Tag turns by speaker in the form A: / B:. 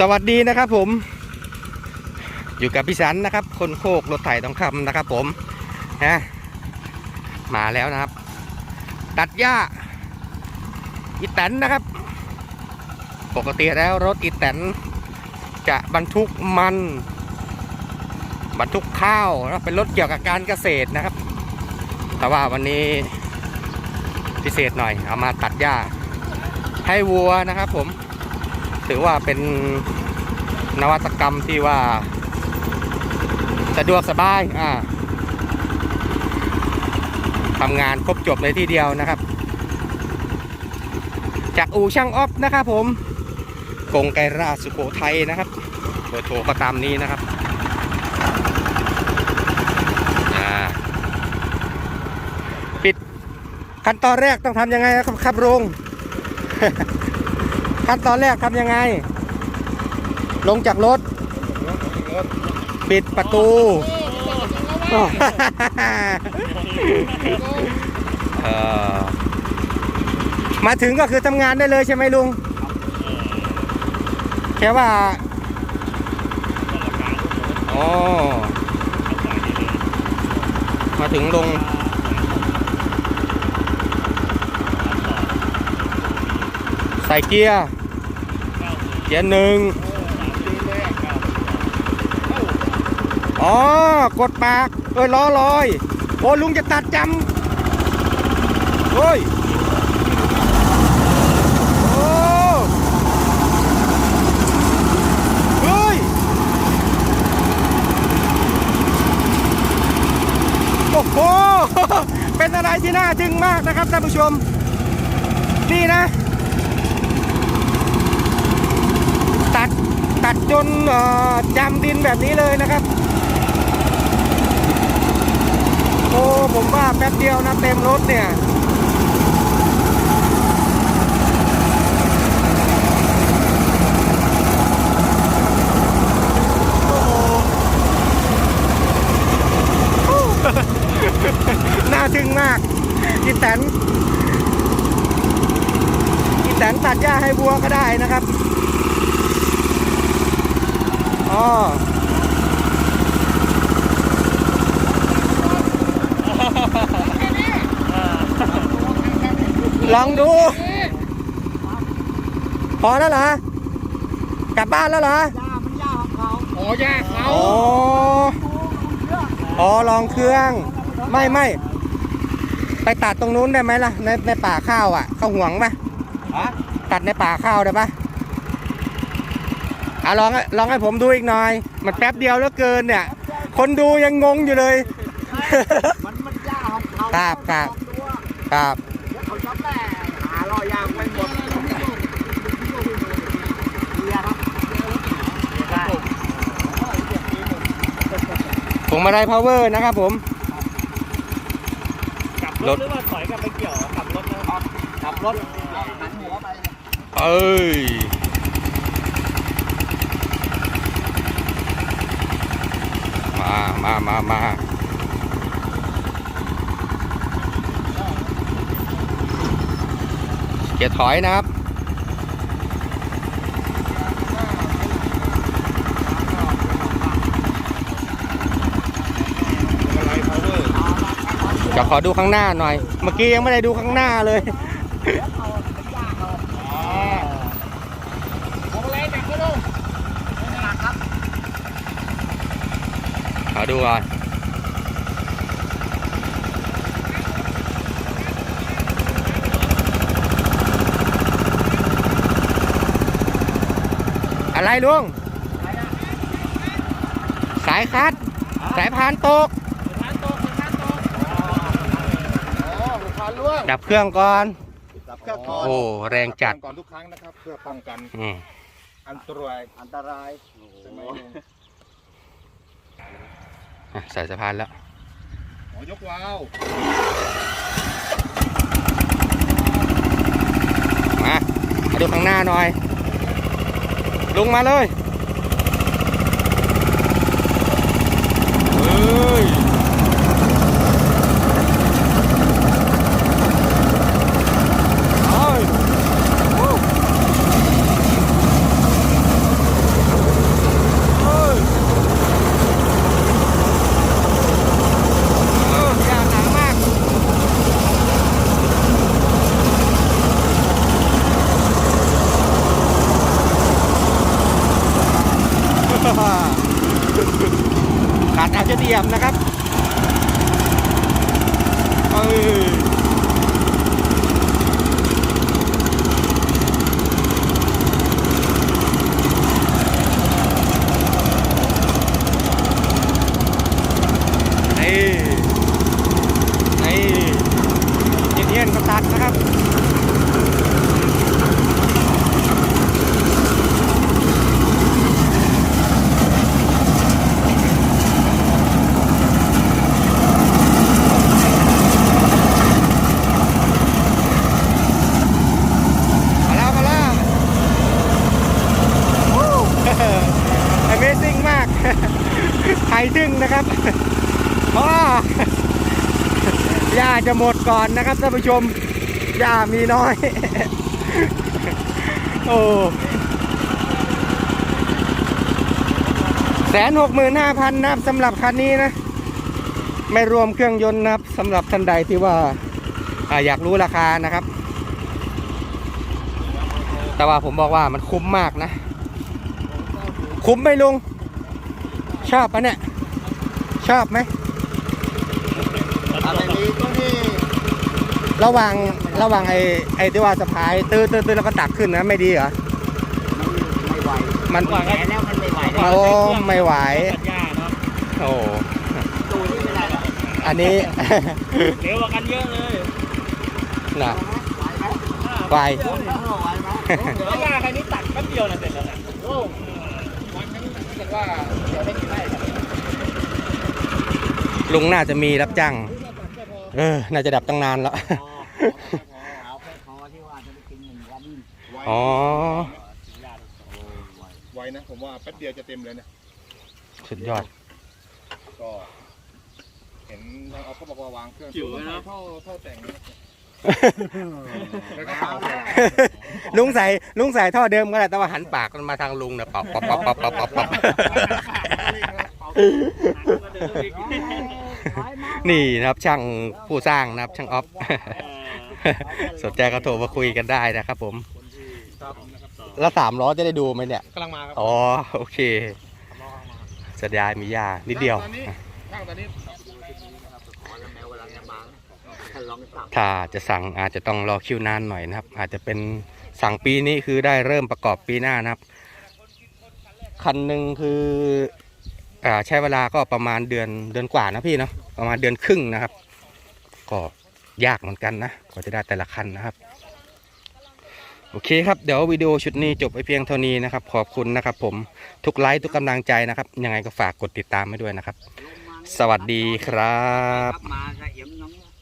A: สวัสดีนะครับผม อยู่กับพี่สันนะครับ คนโคกรถไถทองคำนะครับ ผมนะมาแล้วนะครับ ตัดหญ้าอีแตนนะครับ ปกติแล้วรถอีแตนจะบรรทุกมัน บรรทุกข้าวแล้วเป็นรถเกี่ยวกับการเกษตรนะครับ แต่ว่าวันนี้พิเศษหน่อยเอามาตัดหญ้าให้วัวนะครับผม ถือว่าเป็นนวัตกรรมที่ว่าสะดวกสบายอ่าทำงานครบจบในที่เดียวนะครับ จากอู่ช่างออฟนะครับผมกงไกรราสุโขทัยนะครับเบอร์โทรก็ตามนี้นะครับปิดขั้นตอนแรกต้องทำยังไงครับครับลุง ขั้นตอนแรกทำยังไง ลงจากรถ ปิดประตูเอ่อมาถึงก็คือทำงานได้เลยใช่ไหมลุง แค่ว่าอ๋อมาถึงลงใส่เกียร์ียร์หนึ่งอ๋อกดปาก เอ้ยล้อลอย โอ้ลุงจะตัดจำเฮ้ยโอ้ยโอ้โห เป็นอะไรที่น่าทึ่งมากนะครับท่านผู้ชม นี่นะ ตัดตั ดจนจำดินแบบนี้เลยนะครับ โอ้ผมว่าแป๊บเดียวนะเต็มรถเนี่ยโอ้โหน่าทึ่งมากอีแตนอีแตนตัดหญ้าให้วัวก็ได้นะครับ ลองดู พอแล้วเหรอ กลับบ้านแล้วเหรอ
B: โอ้ยากเขา
A: อ๋ออ๋อลองเครื่อง ไม่ไม่ไปตัดตรงนู้นได้ไหมล่ะ ในในป่าข้าวอะ เขาห่วงปะ
B: ฮะ
A: ตัดในป่าข้าวได้ปะ อะลองให้ลองให้ผมดูอีกหน่อย มันแป๊บเดียวแล้วเกินเนี่ย คนดูยังงงอยู่เลย
B: มันมันยากของเขา
A: ครับครับครับ
B: เขาชอบแหละหารอยางไปหมดเบียร์ครับได้
A: ผมมาได้ power นะครับผม
C: กลับรถหรือว่าถอยกลับไปเกี่ยวกลับรถนะครับ
B: ขับรถหันหัวไป
A: เอ้ย มา มามามาเกียร์ถอยนะครับ
B: อะไรพาวเวอร์
A: จะขอดูข้างหน้าหน่อย เมื่อกี้ยังไม่ได้ดูข้างหน้าเลย
B: อ๋อผมอะไรแต่ก็ดูไม่หนักครับ
A: ขอ ดูก่อนอะไรลุง สายคัด สายพานตก
C: ร้านโต๊ะร้านโต๊ะ
B: อ๋อลูกค้าล่วง
A: ดับเครื่องก่อน
B: ดับเครื่องก่อน
A: โอ้ แรงจัด
B: ก่อนทุกครั้งนะครับ เพื่อป้องกัน
A: อืม
B: อันตราย อันตรายใช่ไหม ลุง
A: อะใส่สะพานแล้ว
B: อ๋อยกวาล์ว
A: มามาดูข้างหน้าหน่อยลุงมาเลยเฮ้ยเอ้ย ลี่ยมนะครับเออนี่นี่เย็นๆกับตัดนะครับ มาแล้วมาแล้ว วู้ Amazing มาก ไทยดึง นะครับเพราะว่าหญ้าจะหมดก่อนนะครับท่านผู้ชมหญ้ามีน้อย โอ้แสนหกหมื่นห้าพันนะครับสำหรับคันนี้นะ ไม่รวมเครื่องยนต์นะครับสำหรับท่านใดที่ว่าอ่าอยากรู้ราคานะครับ แต่ว่าผมบอกว่ามันคุ้มมากนะ คุ้มไหมลุง ชอบปะเนี่ย ชอบไหม
B: อะไรนี้ก็นี่
A: ระหว่างระหว่างไอ้ไอ้ที่ว่าสะพายตื้อตื้อตื้อแล้วก็ตักขึ้นนะไม่ดีเหรอ
B: ไม่ไหว
A: มัน
C: ก่อนก็
B: แล้วมันไม่ไหว
A: โอ้ไม่ไหว
C: ตัดหญ้าเนาะ
A: โอ้
B: ตูนี่ไม่ได้หรอก
A: อันนี้
C: เร็วกว่ากันเยอะเลย
A: น่ะ
B: ไหวไหม
A: ไว
B: ไหวไหม
C: เดี๋ยวหญ้าใครนี้ตัดแป๊บเดียวนะเสร็จแล้วนะ
B: โอ้วันนั้นถ้าเกิดว่าเดี๋ยวได้กี่ไร่ครับ
A: ลุงน่าจะมีรับจ้างเออน่าจะดับตั้งนานแล้ว
B: เอาแค่พอที่ว่าจะไปกินหนึ่งวัน
A: อ๋อ
B: ไวนะผมว่าแป๊บเดียวจะเต็มเลยนะ
A: สุดยอด
B: ก็เห็นทางเอาเขาบอกว่าวางเครื่องท่อท่อแต่งนะแล้วก็เอาไป
A: ลุงใส่ลุงใส่ท่อเดิมก็ได้แต่ว่าหันปากมันมาทางลุงนะปับปับปับปับปับปับปับ นี่นะครับช่างผู้สร้างนะครับช่างออฟสนใจก็โทรมาคุยกันได้นะครับผม แล้วสามล้อจะได้ดูไหมเนี่ย
B: กำลังมาครับ
A: อ๋อโอเคสัญญามียานิดเดียว
B: ตอนนี้ช่างตอนนี้
A: ถ้าจะสั่งอาจจะต้องรอคิวนานหน่อยนะครับ อาจจะเป็นสั่งปีนี้คือได้เริ่มประกอบปีหน้านะครับ คันหนึ่งคืออ่า ใช้เวลาก็ประมาณเดือนเดือนกว่านะพี่เนาะประมาณเดือนครึ่งนะครับ ก็ยากเหมือนกันนะกว่าจะได้แต่ละคันนะครับ โอเคครับเดี๋ยววิดีโอชุดนี้จบไปเพียงเท่านี้นะครับ ขอบคุณนะครับ ผมทุกไลค์ทุกกำลังใจนะครับ ยังไงก็ฝากกดติดตามให้ด้วยนะครับ สวัสดีครับ